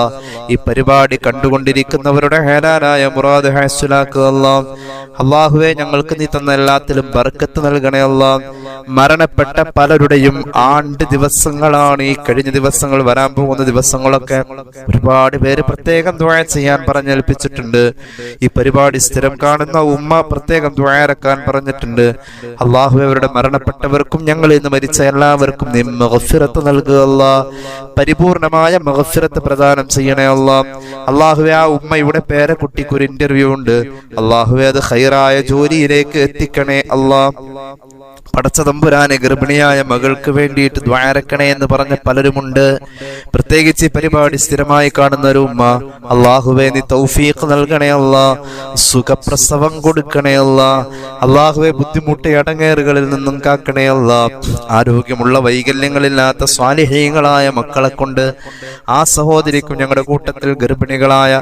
ഈ പരിപാടി കണ്ടുകൊണ്ടിരിക്കുന്നവരുടെ ഹലാലായ മുറാദ് ഹാസുലാക്കുക അല്ല. അള്ളാഹുവെ ഞങ്ങൾക്ക് നീ തന്ന എല്ലാത്തിലും ബർക്കത്ത് നൽകണേ അല്ല. മരണപ്പെട്ട പലരുടെയും ആണ്ട് ദിവസങ്ങളാണ് ഈ കഴിഞ്ഞ ദിവസങ്ങൾ വരാൻ പോകുന്ന ദിവസങ്ങളൊക്കെ. ഒരുപാട് പേര് പ്രത്യേകം ദ്വായ ചെയ്യാൻ പറഞ്ഞേൽപ്പിച്ചിട്ടുണ്ട്. ഈ പരിപാടി സ്ഥിരം കാണുന്ന ഉമ്മ പ്രത്യേകം ദ്വായറക്കാൻ പറഞ്ഞിട്ടുണ്ട്. അള്ളാഹു അവരുടെ മരണപ്പെട്ടവർക്കും ഞങ്ങൾ ഇന്ന് മരിച്ച എല്ലാവർക്കും നീ മഹഫിറത്ത് നൽകുക അല്ലാ. പരിപൂർണമായ മഹഫിറത്ത് പ്രദാനം ചെയ്യണേ അല്ല. അള്ളാഹുവെ ആ ഉമ്മയുടെ പേരക്കുട്ടിക്ക് ഒരു ഇന്റർവ്യൂ ഉണ്ട്. അള്ളാഹുവെ അത് ഹൈറായ ജോലിയിലേക്ക് എത്തിക്കണേ അള്ളാ. പടച്ച തമ്പുരാനെ ഗർഭിണിയായ മകൾക്ക് വേണ്ടിയിട്ട് ദ്വാരക്കണേ എന്ന് പറഞ്ഞ പലരുമുണ്ട്. പ്രത്യേകിച്ച് പരിപാടി സ്ഥിരമായി കാണുന്ന ഒരു ഉമ്മ. അള്ളാഹുവെ നീ തൗഫീഖ് നൽകണേ അല്ല സുഖപ്രസവം കൊടുക്കണേ അല്ല അള്ളാഹുവെ ബുദ്ധിമുട്ട് അടങ്ങേറുകളിൽ നിന്നും കാക്കണേ അല്ല ആരോഗ്യമുള്ള വൈകല്യങ്ങളില്ലാത്ത സ്വാലിഹീങ്ങളായ മക്കളെ കൊണ്ട് ആ സഹോദരിക്കും ഞങ്ങളുടെ കൂട്ടത്തിൽ ഗർഭിണികളായ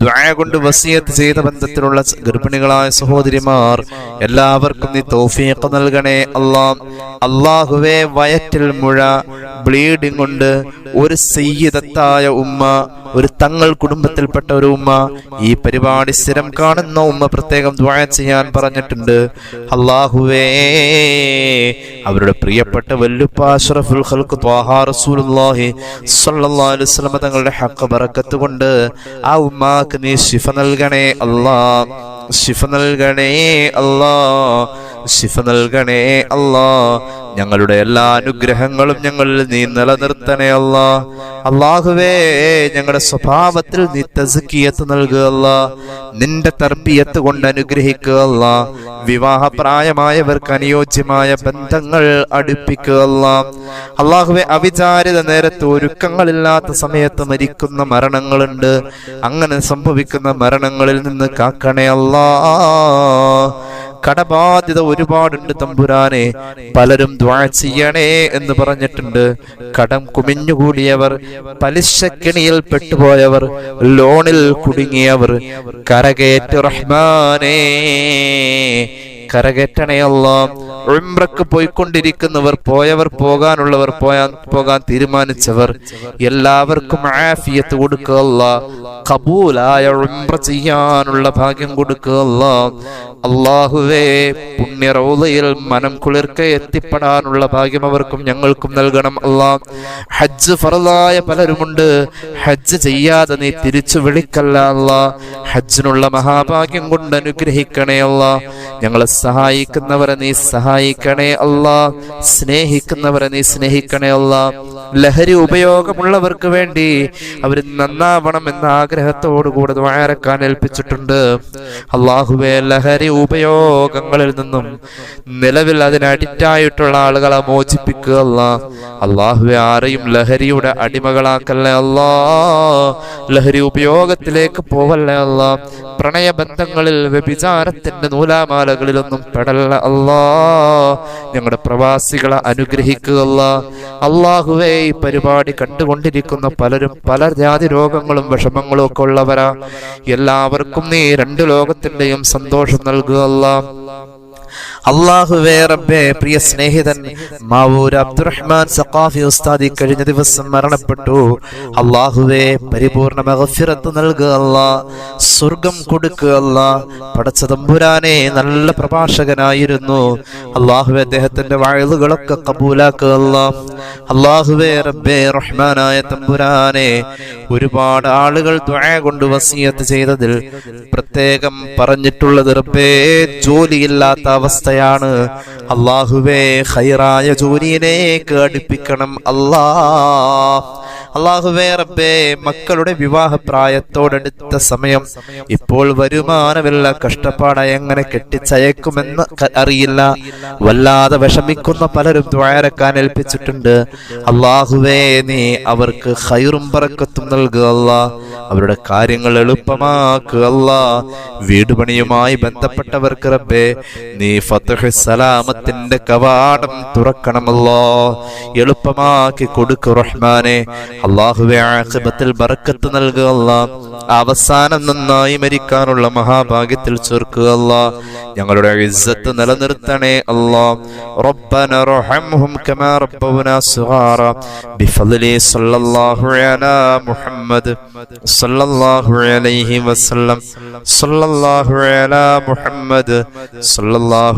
ദ്വായ കൊണ്ട് വസിയത്ത് ചെയ്ത ബന്ധത്തിലുള്ള ഗർഭിണികളായ സഹോദരിമാർ എല്ലാവർക്കും നീ തൗഫീഖ് നൽകണേ. അള്ളാ അള്ളാഹുവെ വയറ്റിൽ മുഴ ബ്ലീഡിംഗ് കൊണ്ട് ഒരു സയ്യിദത്തായ ഉമ്മ ഒരു തങ്ങൾ കുടുംബത്തിൽപ്പെട്ട ഒരു ഉമ്മ ഈ പരിപാടി സ്ഥിരം കാണുന്ന ഉമ്മ പ്രത്യേകം ദ്വായ ചെയ്യാൻ പറഞ്ഞിട്ടുണ്ട്. അള്ളാഹുവേ അവരുടെ പ്രിയപ്പെട്ട വല്ലുപ്പ അഷ്റഫുൽ ഖൽഖ് ത്വാഹാ റസൂലുള്ളാഹി സ്വല്ലല്ലാഹു അലൈഹി വസല്ലം തങ്ങളുടെ ഹഖ് ബറക്കത്ത് കൊണ്ട് ആ ഉമ്മാക്ക് നീ ശിഫ നൽകണേ അല്ലാ ശിഫ നൽകണേ അല്ലാ ശിഫ നൽകണേ അല്ലാ. ഞങ്ങളുടെ എല്ലാ അനുഗ്രഹങ്ങളും ഞങ്ങളിൽ നീ നിലനിർത്തണേ അല്ല. അള്ളാഹുവേ ഞങ്ങളുടെ സ്വഭാവത്തിൽ നീ തസുക്കിയത്ത് നൽകുക അല്ല. നിന്റെ തർബിയത്ത് കൊണ്ട് അനുഗ്രഹിക്കുക വിവാഹ വിവാഹപ്രായമായവർക്ക് അനുയോജ്യമായ ബന്ധങ്ങൾ അടുപ്പിക്കുക അല്ല. അള്ളാഹുവെ അവിചാരിത നേരത്ത് ഒരുക്കങ്ങളില്ലാത്ത സമയത്ത് മരിക്കുന്ന മരണങ്ങളുണ്ട്. അങ്ങനെ സംഭവിക്കുന്ന മരണങ്ങളിൽ നിന്ന് കാക്കണേ അല്ലാ. കടബാധ്യത ഒരുപാടുണ്ട് തമ്പുരാനെ. പലരും ദ്വാ ചെയ്യണേ എന്ന് പറഞ്ഞിട്ടുണ്ട്. കടം കുമിഞ്ഞുകൂടിയവർ പലിശക്കിണിയിൽ പെട്ടുപോയവർ ലോണിൽ കുടുങ്ങിയവർ കരകേറ്റ് റഹ്മാനേ. കരകയറ്റണയല്ല. ഉംറക്ക് പോയിക്കൊണ്ടിരിക്കുന്നവർ പോയവർ പോകാനുള്ളവർ പോയാൻ പോകാൻ തീരുമാനിച്ചവർ എല്ലാവർക്കും ആഫിയത്ത് കൊടുക്കുക കബൂലായ ഉംറ ചെയ്യാനുള്ള ഭാഗ്യം കൊടുക്കുക അള്ളാഹുവേ പുണ്യ റൗലയിൽ മനം കുളിർക്ക എത്തിപ്പെടാനുള്ള ഭാഗ്യം അവർക്കും ഞങ്ങൾക്കും നൽകണം അല്ലാ. ഹജ്ജ് ഫറലായ പലരുമുണ്ട്. ഹജ്ജ് ചെയ്യാതെ നീ തിരിച്ചു വിളിക്കല്ല അല്ലാ. ഹജ്ജിനുള്ള മഹാഭാഗ്യം കൊണ്ട് അനുഗ്രഹിക്കണേ അല്ല. ഞങ്ങളെ സഹായിക്കുന്നവരെ നീ സഹായിക്കണേ അല്ല. സ്നേഹിക്കുന്നവരെ നീ സ്നേഹിക്കണേ അല്ല. ലഹരി ഉപയോഗമുള്ളവർക്ക് വേണ്ടി അവർ നന്നാവണം എന്ന ആഗ്രഹത്തോടു കൂടെ ദ്വാരക്കാൻ ഏൽപ്പിച്ചിട്ടുണ്ട്. അള്ളാഹുവെ ലഹരി ഉപയോഗങ്ങളിൽ നിന്നും നിലവിൽ അതിന് അഡിക്റ്റായിട്ടുള്ള ആളുകളെ മോചിപ്പിക്കുക അല്ല. അള്ളാഹുവെ ആരെയും ലഹരിയുടെ അടിമകളാക്കല്ലേ അല്ലാ. ലഹരി ഉപയോഗത്തിലേക്ക് പോവല്ലേ അല്ല. പ്രണയബന്ധങ്ങളിൽ വ്യഭിചാരത്തിന്റെ നൂലാമാലകളിലൊന്നും പെടല്ല അല്ലാ. ഞങ്ങളുടെ പ്രവാസികളെ അനുഗ്രഹിക്കുക അള്ളാഹുവേ ഈ പരിപാടി കണ്ടുകൊണ്ടിരിക്കുന്ന പലരും പല ജാതി രോഗങ്ങളും വിഷമങ്ങളും ഒക്കെ ഉള്ളവരാ. എല്ലാവർക്കും നീ രണ്ട് ലോകത്തിന്റെയും സന്തോഷം നൽകുക അള്ളാഹുവേ റബ്ബേ പ്രിയ സ്നേഹിതൻ മാവൂർ അബ്ദുറഹ്മാൻ സഖാഫി ഉസ്താദി കഴിഞ്ഞ ദിവസം മരണപ്പെട്ടു. അള്ളാഹുവേ പരിപൂർണ മഹഫിറത്ത് നൽകുക അല്ലാ സ്വർഗം കൊടുക്കുക അല്ലാ. പടച്ച തമ്പുരാനെ നല്ല പ്രഭാഷകനായിരുന്നു. അള്ളാഹുവെ അദ്ദേഹത്തിന്റെ വാഴുകളൊക്കെ കബൂലാക്കുക അല്ലാ. അള്ളാഹുവേ റബ്ബേ റഹ്മാനായ തമ്പുരാനെ ഒരുപാട് ആളുകൾ ദ്വായ കൊണ്ട് വസീയത്ത് ചെയ്തതിൽ പ്രത്യേകം പറഞ്ഞിട്ടുള്ളത് റബ്ബേ ജോലിയില്ലാത്ത അവസ്ഥ അവസ്ഥയാണ്. അള്ളാഹുവേ ഹൈറായ ജോലിയിലേക്ക് അടുപ്പിക്കണം അല്ലാ. അള്ളാഹുവേ റബ്ബേ മക്കളുടെ വിവാഹ പ്രായത്തോടടുത്ത സമയം ഇപ്പോൾ വരുമാനമില്ല. കഷ്ടപ്പാട എങ്ങനെ കെട്ടിച്ചയക്കുമെന്ന് അറിയില്ല. വല്ലാതെ വിഷമിക്കുന്ന പലരും ദ്വാരക്കാൻ ഏൽപ്പിച്ചിട്ടുണ്ട്. അള്ളാഹുവേ നീ അവർക്ക് ഹൈറും പറക്കത്തും നൽകുക അല്ലാ. അവരുടെ കാര്യങ്ങൾ എളുപ്പമാക്കുക വീടുപണിയുമായി വീട് പണിയുമായി ബന്ധപ്പെട്ടവർക്ക് റബ്ബേ നീ ഫത്ഹ് സലാമത്തിന്റെ കവാടം തുറക്കണമല്ലോ എളുപ്പമാക്കി കൊടുക്കു റഹ്മാനെ അള്ളാഹുവെ ആഖിബത്തിൽ ബറക്കത്ത് നൽകുക അല്ലാ അവസാനം നന്നായി മരിക്കാനുള്ള മഹാഭാഗ്യത്തിൽ ചേർക്കുക അല്ലാ ഞങ്ങളുടെ ഇസ്സത്ത് നിലനിർത്തണേ അല്ലാ ربنا ارحمهم كما ربونا صغارا بفضل صلى الله على محمد صلى الله عليه وسلم صلى الله على محمد صلى الله